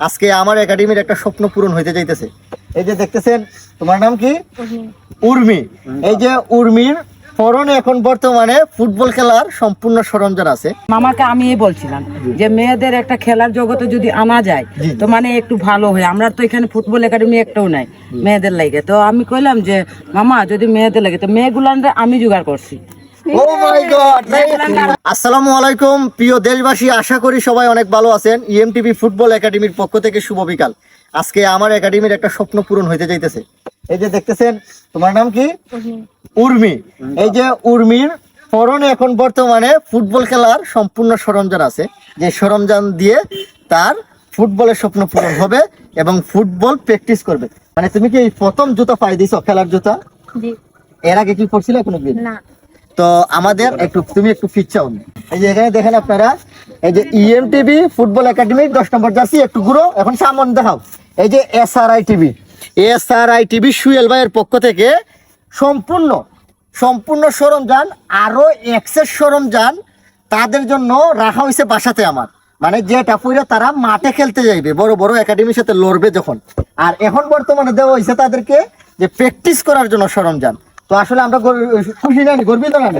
আজকে আমার একাডেমির একটা স্বপ্ন পূরণ হইতে যাইতেছে। এই যে দেখতেছেন তোমার নাম কি? উর্মি। এই যে উর্মির পরনে এখন বর্তমানে ফুটবল খেলার সম্পূর্ণ সরঞ্জাম আছে। মামাকে আমি বলছিলাম যে মেয়েদের একটা খেলার জগতে যদি আনা যায় তো মানে একটু ভালো হয়। আমরা তো এখানে ফুটবল একাডেমি একটাও নাই মেয়েদের লাগে তো আমি কইলাম যে মামা যদি মেয়েদের লাগে তো মেয়েগুলান আমি জোগাড় করছি। ও মাই গড আসসালামু আলাইকুম প্রিয় দেশবাসী আশা করি সবাই অনেক ভালো আছেন। ইএমটিভি ফুটবল একাডেমির পক্ষ থেকে শুভ বিকাল। আজকে আমার একাডেমির একটা স্বপ্ন পূরণ হইতে যাইতেছে। এই যে দেখতেছেন তোমার নাম কি? উর্মি। এই যে উর্মির পরনে এখন বর্তমানে ফুটবল খেলার সম্পূর্ণ সরঞ্জাম আছে। যে সরঞ্জাম দিয়ে তার ফুটবলের স্বপ্ন পূরণ হবে এবং ফুটবল প্র্যাকটিস করবে। মানে তুমি কি এই প্রথম জুতা পাই দিছো খেলার জুতা? এর আগে কি করছিলে কোনোদিন? না। তো আমাদের একটু, তুমি একটু ফিট চাও এই যে এখানে দেখেন আপনারা, এই যে E ইএমটিভি ফুটবল একাডেমি দশ নম্বর জার্সি, একটু ঘুরো, এখন সামন দেখাও। এই যে SRI TV SRI TV Suyel ভাইয়ের পক্ষ থেকে সম্পূর্ণ সম্পূর্ণ সরঞ্জাম আরও এক্সেস সরঞ্জাম তাদের জন্য রাখা হয়েছে বাসাতে আমার। মানে যে টাপুইরা তারা মাঠে খেলতে যাইবে, বড় বড় একাডেমির সাথে লড়বে যখন। আর এখন বর্তমানে দেওয়া হয়েছে তাদেরকে যে প্র্যাকটিস করার জন্য সরঞ্জাম। তো আসলে আমরা খুশি জানি গর্বিত জানি।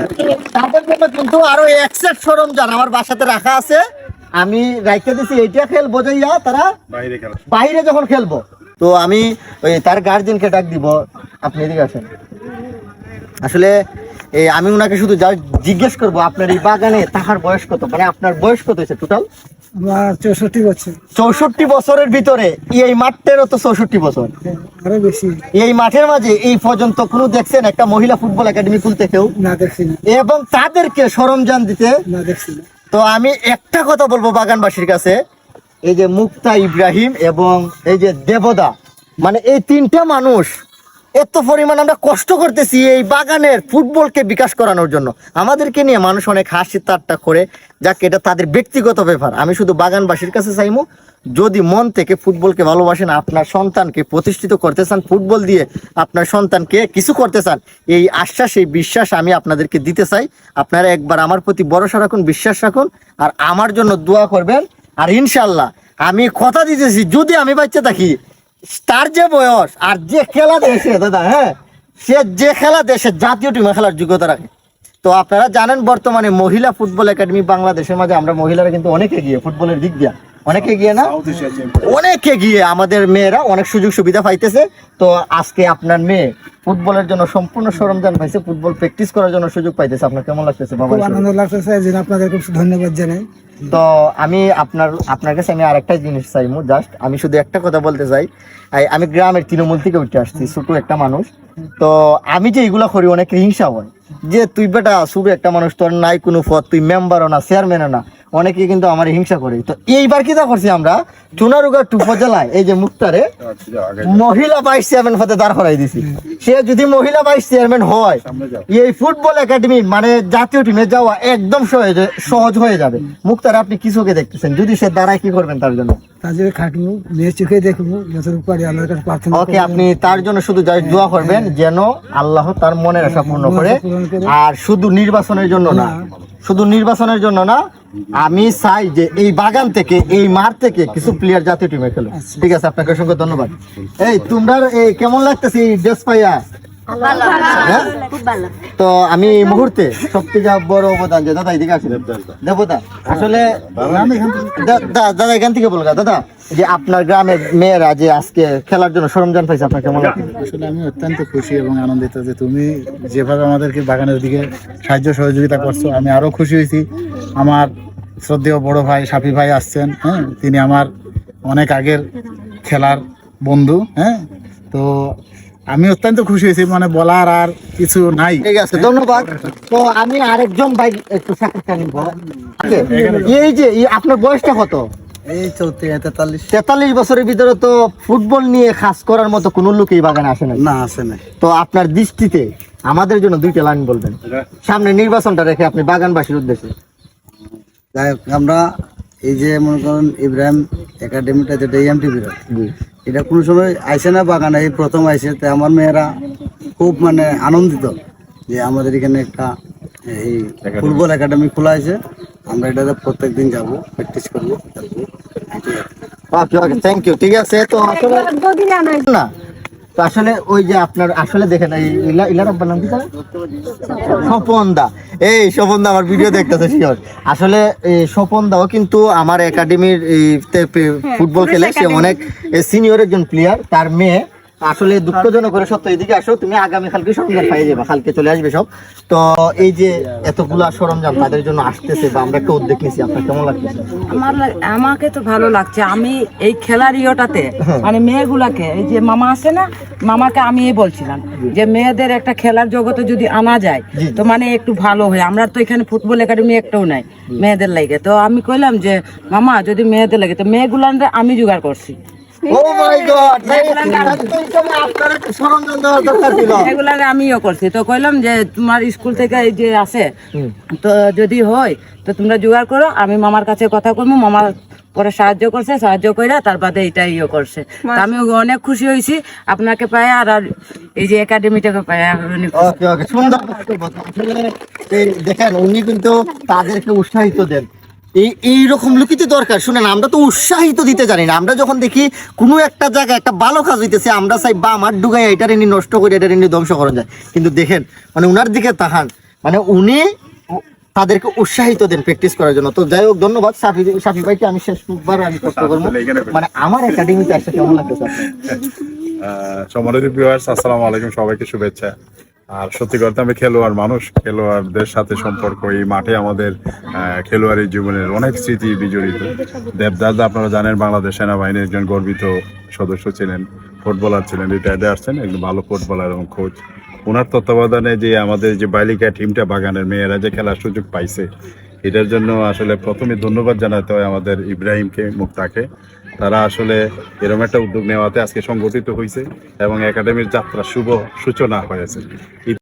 তাদের জন্য কিন্তু আরও একসেট সরঞ্জাম আমার বাসাতে রাখা আছে। আমি রাইখে দিছি এইটা যে ইয়া তারা বাইরে যখন খেলব। তো আমি ওই তার গার্জেনকে ডাক দিব। আপনি এদিকে আসেন। আসলে এই আমি ওনাকে শুধু যা জিজ্ঞেস করব আপনার এই বাগানে তাহার বয়স কত? মানে আপনার বয়স কত হয়েছে টোটাল আমার চৌষট্টি বছর। চৌষট্টি বছরের ভিতরে এই মাঠটারও তো চৌষট্টি বছর। আরও বেশি। এই মাঠের মাঝে এই পর্যন্ত কোনো দেখছেন? একটা মহিলা ফুটবল একাডেমি খুলতে কেউ? না দেখছি এবং তাদেরকে সরঞ্জাম দিতে? না দেখছি তো আমি একটা কথা বলব বাগানবাসীর কাছে। এই যে মুক্তা ইব্রাহিম এবং এই যে দেবদা মানে এই তিনটা মানুষ এত পরিমাণ আমরা কষ্ট করতেছি এই বাগানের ফুটবলকে বিকাশ করানোর জন্য। আমাদেরকে নিয়ে মানুষ অনেক হাসি তাট্টা করে, যাক এটা তাদের ব্যক্তিগত ব্যাপার। আমি শুধু বাগানবাসীর কাছে চাইমু, যদি মন থেকে ফুটবলকে ভালোবাসেন, আপনার সন্তানকে প্রতিষ্ঠিত করতে চান, ফুটবল দিয়ে আপনার সন্তানকে কিছু করতে চান, এই আশ্বাস, এই বিশ্বাস আমি আপনাদেরকে দিতে চাই। আপনারা একবার আমার প্রতি ভরসা রাখুন, বিশ্বাস রাখুন, আর আমার জন্য দোয়া করবেন। আর ইনশাল্লাহ আমি কথা দিতেছি, যদি আমি বাচ্চা থাকি তার যে বয়স আর যে খেলা দেশে, দাদা হ্যাঁ? সে যে খেলা দেশে, জাতীয় টিমে খেলার যোগ্যতা রাখে। তো আপনারা জানেন বর্তমানে মহিলা ফুটবল একাডেমি বাংলাদেশের মাঝে, আমরা মহিলারা কিন্তু অনেক এগিয়ে, ফুটবলের দিক দিয়া। অনেকে গিয়ে না অনেকে গিয়ে আমাদের মেয়েরা অনেক সুযোগ সুবিধা পাইতেছে। তো আজকে আপনার মেয়ে ফুটবলের জন্য সম্পূর্ণ সরঞ্জাম পাইছে ফুটবল প্র্যাকটিস করার জন্য সুযোগ পাইতেছে। আপনার কেমন লাগতেছে বাবা? আনন্দ লাগতেছে এই আপনাদের খুব ধন্যবাদ জানাই। তো আমি আপনার আপনার কাছে আমি আরেকটা জিনিস চাইমু জাস্ট আমি শুধু একটা কথা বলতে চাই। আমি গ্রামের তৃণমূল থেকে উঠে আসছি ছোট একটা মানুষ। তো আমি যে এগুলা করি অনেক হিংসা হয়। যে তুই বেটা শুধু একটা মানুষ তোর নাই কোনো পদ তুই মেম্বারও না চেয়ারম্যানও না। অনেকে কিন্তু আমার হিংসা করে। তো এইবার কি তা করছি আমরা? চুনারুগা টুপো জেলায় এই যে মুক্তারে মহিলা ভাইস চেয়ারম্যান পদে দাঁড় করাই দিছি। সে যদি মহিলা ভাইস চেয়ারম্যান হয় এই ফুটবল একাডেমি মানে জাতীয় টিমে যাওয়া একদম সহজ সহজ হয়ে যাবে। মুক্তার আপনি কিছুকে দেখতেছেন? যদি সে দাঁড়ায় কি করবেন তার জন্য? তাদের খাটবো মেয়ে চোখে দেখব যতটুকু পারি আল্লাহর কাছে প্রার্থনা ওকে আপনি তার জন্য শুধু যাই দোয়া করবেন যেন আল্লাহ তার মনের আশা পূর্ণ করে আর শুধু নির্বাচনের জন্য না শুধু নির্বাচনের জন্য না আমি চাই যে এই বাগান থেকে এই মাঠ থেকে কিছু প্লেয়ার জাতীয় টিমে খেলো ঠিক আছে আপনাকে অসংখ্য ধন্যবাদ। এই তোমরা এই কেমন লাগতেছে এই ড্রেস পাইয়া? হ্যাঁ? তো আমি এই মুহূর্তে সবথেকে বড় অবদান যে দাদা এদিকে আসেন। দেবতা আসলে দাদা এখান থেকে বলগা দাদা যে আপনার গ্রামের মেয়েরা যে আজকে খেলার জন্য সরঞ্জাম পাইছে আপনার কেমন আসলে আমি অত্যন্ত খুশি এবং আনন্দিত যে তুমি যেভাবে আমাদেরকে বাগানের দিকে সাহায্য সহযোগিতা করছ আমি আরও খুশি হয়েছি। আমার শ্রদ্ধেয় বড় ভাই সাফি ভাই আসছেন হ্যাঁ? তিনি আমার অনেক আগের খেলার বন্ধু হ্যাঁ? তো আমি অত্যন্ত খুশি হয়েছি মানে বলার আর কিছু নাই। ঠিক আছে ধন্যবাদ। তো আমি আরেকজন ভাই একটু সাক্ষাৎকার নিব এই যে আপনার বয়সটা কত? এই তেতাল্লিশ। তেতাল্লিশ বছরের ভিতরে তো ফুটবল নিয়ে খাস করার মতো কোনো লোক এই বাগানে আসে না না আছে না তো আপনার দৃষ্টিতে আমাদের জন্য দুইটা লাইন বলবেন। সামনে নির্বাচনটা রেখে আপনি বাগানবাসীর উদ্দেশ্যে। যাই হোক, আমরা এই যে মনে করেন ইব্রাহিম একাডেমিটা যেটা এম টিভির এটা কোনো সময় আইসে না বাগানে এই প্রথম আইসে। তো আমার মেয়েরা খুব মানে আনন্দিত যে আমাদের এখানে একটা এই ফুটবল একাডেমি খোলা আছে। আমরা এটাতে প্রত্যেক দিন যাব প্র্যাকটিস করব থ্যাংক ইউ ঠিক আছে তো না। তো আসলে ওই যে আপনার আসলে দেখেন ইলা ইলার আব্বার নাম কি তার? স্বপন দা এই স্বপনদা আমার ভিডিও দেখতেছে শিওর। আসলে এই স্বপন দাও কিন্তু আমার একাডেমির পে- ফুটবল খেলে সে অনেক সিনিয়র একজন প্লেয়ার তার মেয়ে আসলে দুঃখজনক করে সত্য এদিকে আসো তুমি আগামী কালকে সরঞ্জাম পাইয়ে যাবে কালকে চলে আসবে সব। তো এই যে এতগুলা সরঞ্জাম তাদের জন্য আসতেছে বা আমরা একটা উদ্যোগ নিছি আপনার কেমন লাগতেছে? আমার আমাকে তো ভালো লাগছে। আমি এই খেলার ইয়েটাতে মানে মেয়েগুলাকে এই যে মামা আছে না মামাকে আমি এই বলছিলাম যে মেয়েদের একটা খেলার জগতে যদি আনা যায় তো মানে একটু ভালো হয়। আমরা তো এখানে ফুটবল একাডেমি একটাও নাই মেয়েদের লাগে তো আমি কইলাম যে মামা যদি মেয়েদের লাগে তো মেয়েগুলানরা আমি জোগাড় করছি। ও মাই গড আপনার একটা সরঞ্জাম দেওয়ার দরকার ছিল। এগুলার আমিও করছি। তো কইলাম যে তোমার স্কুল থেকে এই যে আছে তো যদি হয় তো তোমরা জোগাড় করো। আমি মামার কাছে কথা করব মামা পরে সাহায্য করছে সাহায্য করে তার বাদে এটা ইয়ে করছে। তো আমি অনেক খুশি হয়েছি আপনাকে পাই আর আর এই যে একাডেমিটাকে অনেক সুন্দর এই দেখেন উনি কিন্তু তাদেরকে উৎসাহিত দেন। এই এইরকম লোকই তো দরকার। শুনেন আমরা তো উৎসাহিত দিতে জানি না। আমরা যখন দেখি কোনো একটা জায়গায় একটা ভালো কাজ হইতেছে আমরা চাই বা আমার ডুগাই এটা রেনি নষ্ট করে এটা রেনি ধ্বংস করা যায়। কিন্তু দেখেন মানে উনার দিকে তাহান মানে উনি তাদেরকে উৎসাহিত দেন প্র্যাকটিস করার জন্য। তো যাই হোক ধন্যবাদ। সাফি সাফি ভাইকে আমি শেষবার আমি কষ্ট করব। মানে আমার একাডেমিতে আসতে কেমন? আহ, সম্মানিত ভিউয়ার্স আসসালামু আলাইকুম সবাইকে শুভেচ্ছা। আর সত্যি কথা আমি খেলোয়াড় মানুষ, খেলোয়াড়দের সাথে সম্পর্ক, এই মাঠে আমাদের খেলোয়াড়ের খেলোয়াড়ি জীবনের অনেক স্মৃতি বিজড়িত। দেবদাস, আপনারা জানেন, বাংলাদেশ সেনাবাহিনীর একজন গর্বিত সদস্য ছিলেন, ফুটবলার ছিলেন রিটায়ার্ডে আসছেন, একজন ভালো ফুটবলার এবং কোচ ওনার তত্ত্বাবধানে যে আমাদের যে বালিকা টিমটা বাগানের মেয়েরা যে খেলার সুযোগ পাইছে এটার জন্য আসলে প্রথমে ধন্যবাদ জানাতে হয় আমাদের ইব্রাহিমকে, মুক্তাকে। তারা আসলে এরকম একটা উদ্যোগ নেওয়াতে আজকে সংগঠিত হয়েছে এবং একাডেমির যাত্রা শুভ সূচনা হয়েছে।